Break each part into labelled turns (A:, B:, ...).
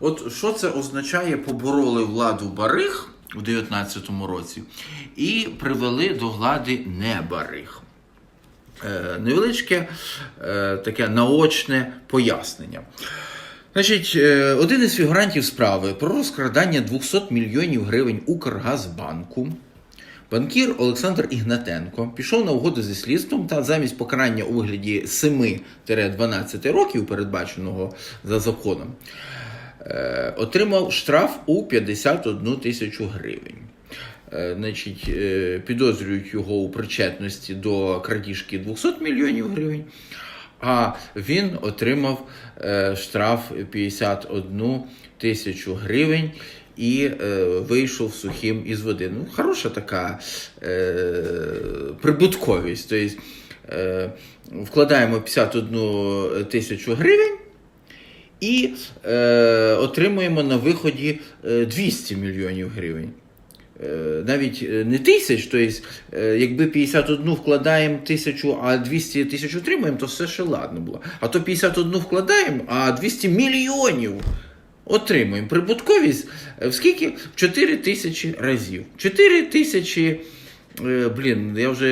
A: От що це означає, побороли владу бариг у 19-му році і привели до влади не бариг. Е, невеличке е, таке наочне пояснення. Значить, е, один із фігурантів справи про розкрадання 200 мільйонів гривень Укргазбанку. Банкір Олександр Ігнатенко пішов на угоду зі слідством та замість покарання у вигляді 7-12 років, передбаченого за законом, отримав штраф у 51 тисячу гривень. Е, Значить, е, підозрюють його у причетності до крадіжки 200 мільйонів гривень, а він отримав е, штраф 51 тисячу гривень і е, вийшов сухим із води. Ну, хороша така е, прибутковість. Тобто, е, вкладаємо 51 тисячу гривень. І е, отримуємо на виході е, 200 мільйонів гривень. Е, навіть е, не тисяч, тобто, е, якби 51 вкладаємо тисячу, а 200 тисяч отримуємо, то все ще ладно було. А то 51 вкладаємо, а 200 мільйонів отримуємо. Прибутковість е, в скільки? В 4 тисячі разів. 4 тисячі. Е, Блін, я вже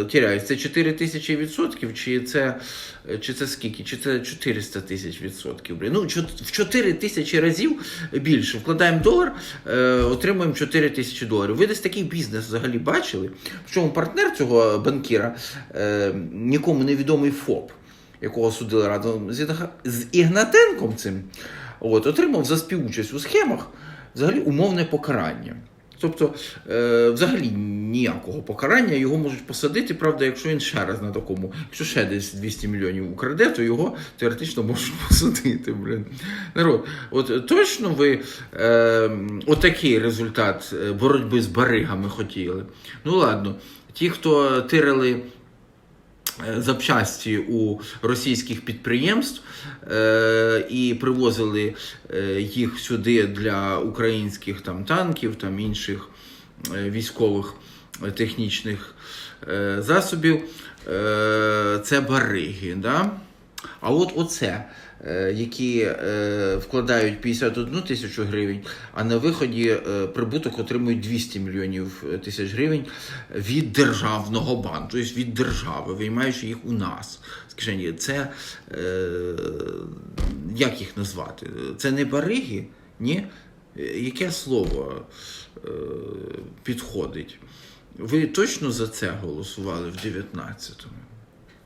A: е, тіряюсь. Це 4 тисячі відсотків, чи це, е, чи це скільки? Чи це 400 тисяч відсотків? Блін. Ну, в 4 тисячі разів більше. Вкладаємо долар, отримуємо 4 тисячі доларів. Ви десь такий бізнес взагалі бачили? Причому партнер цього банкіра нікому невідомий ФОП, якого судили разом з Ігнатенком цим, от, отримав за співучасть у схемах взагалі умовне покарання. Тобто, е, взагалі ніякого покарання його можуть посадити, правда, якщо він ще раз на такому, якщо ще десь 200 мільйонів украде, то його теоретично можуть посадити. Блин. Народ, от точно ви е, отакий результат е, боротьби з баригами хотіли. Ну ладно, ті, хто тирили запчасті у російських підприємств е, і привозили е, їх сюди для українських там танків, там інших е, військових е, технічних е, засобів. Е, це бариги. Да? А от оце, е, які е, вкладають 51 тисячу гривень, а на виході е, прибуток отримують 200 мільйонів тисяч гривень від державного банку, тобто від держави, виймаючи їх у нас з кишені. Це як їх назвати? Це не бариги? Ні? Яке слово підходить? Ви точно за це голосували в 19-му?